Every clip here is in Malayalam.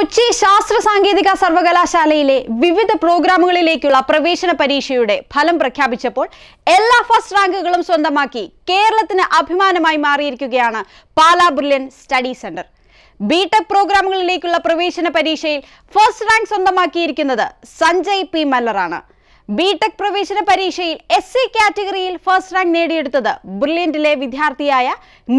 കൊച്ചി ശാസ്ത്ര സാങ്കേതിക സർവകലാശാലയിലെ വിവിധ പ്രോഗ്രാമുകളിലേക്കുള്ള പ്രവേശന പരീക്ഷയുടെ ഫലം പ്രഖ്യാപിച്ചപ്പോൾ എല്ലാ ഫസ്റ്റ് റാങ്കുകളും സ്വന്തമാക്കി കേരളത്തിന് അഭിമാനമായി മാറിയിരിക്കുകയാണ് Pala brilliant study centre. BTech പ്രോഗ്രാമുകളിലേക്കുള്ള പ്രവേശന പരീക്ഷയിൽ ഫസ്റ്റ് റാങ്ക് സ്വന്തമാക്കിയിരിക്കുന്നത് സഞ്ജയ് പി. മല്ലറാണ്. ബിടെക് പ്രവേശന പരീക്ഷയിൽ എസ് സി കാറ്റഗറിയിൽ ഫസ്റ്റ് റാങ്ക് നേടിയെടുത്തത് ബ്രില്യന്റിലെ വിദ്യാർത്ഥിയായ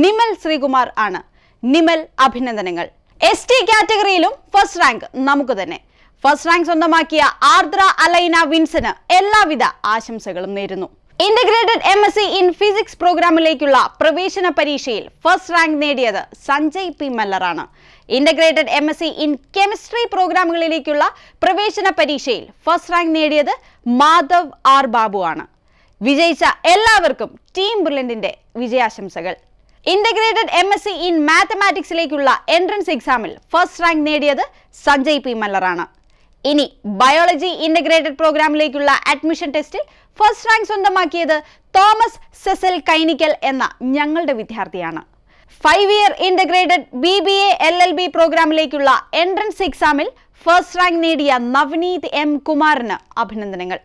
നിമൽ ശ്രീകുമാർ ആണ്. നിമൽ അഭിനന്ദനങ്ങൾ. എസ് ടി കാറ്റഗറിയിലും ഫസ്റ്റ് റാങ്ക് നമുക്ക് തന്നെ. ഫസ്റ്റ് റാങ്ക് സ്വന്തമാക്കിയ ആർദ്ര അലൈന വിൻസന് എല്ലാവിധ ആശംസകളും നേരുന്നു. Integrated M S C in physics പ്രോഗ്രാമിലേക്കുള്ള പ്രവേശന പരീക്ഷയിൽ ഫസ്റ്റ് റാങ്ക് നേടിയത് Sanjay P മല്ലറാണ് integrated M S C in chemistry പ്രോഗ്രാമുകളിലേക്കുള്ള പ്രവേശന പരീക്ഷയിൽ ഫസ്റ്റ് റാങ്ക് നേടിയത് മാധവ് ആർ ബാബു ആണ്. വിജയിച്ച എല്ലാവർക്കും ടീം ബ്രില്യന്റിന്റെ വിജയാശംസകൾ. Integrated M S C in മാത്തമാറ്റിക്സിലേക്കുള്ള entrance എക്സാമിൽ ഫസ്റ്റ് റാങ്ക് നേടിയത് സഞ്ജയ് പി. മല്ലറാണ്. ഇനി ബയോളജി ഇന്റഗ്രേറ്റഡ് പ്രോഗ്രാമിലേക്കുള്ള അഡ്മിഷൻ ടെസ്റ്റിൽ ഫസ്റ്റ് റാങ്ക് സ്വന്തമാക്കിയത് തോമസ് സെസൽ കൈനിക്കൽ എന്ന ഞങ്ങളുടെ വിദ്യാർത്ഥിയാണ്. Five year integrated B B A L L B പ്രോഗ്രാമിലേക്കുള്ള entrance എക്സാമിൽ ഫസ്റ്റ് റാങ്ക് നേടിയ നവനീത് എം കുമാറിന് അഭിനന്ദനങ്ങൾ.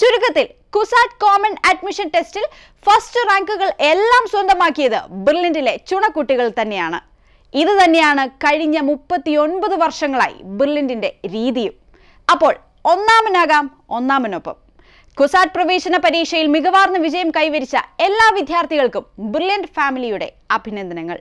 ചുരുക്കത്തിൽ കുസാറ്റ് കോമൺ അഡ്മിഷൻ ടെസ്റ്റിൽ ഫസ്റ്റ് റാങ്കുകൾ എല്ലാം സ്വന്തമാക്കിയത് ബ്രില്യന്റിലെ ചുണക്കുട്ടികൾ തന്നെയാണ്. ഇത് തന്നെയാണ് കഴിഞ്ഞ മുപ്പത്തിയൊൻപത് വർഷങ്ങളായി ബ്രില്യന്റിന്റെ രീതിയും. അപ്പോൾ ഒന്നാമനാകാം ഒന്നാമനൊപ്പം. കുസാറ്റ് പ്രവേശന പരീക്ഷയിൽ മികവാർന്ന വിജയം കൈവരിച്ച എല്ലാ വിദ്യാർത്ഥികൾക്കും ബ്രില്യൻ ഫാമിലിയുടെ അഭിനന്ദനങ്ങൾ.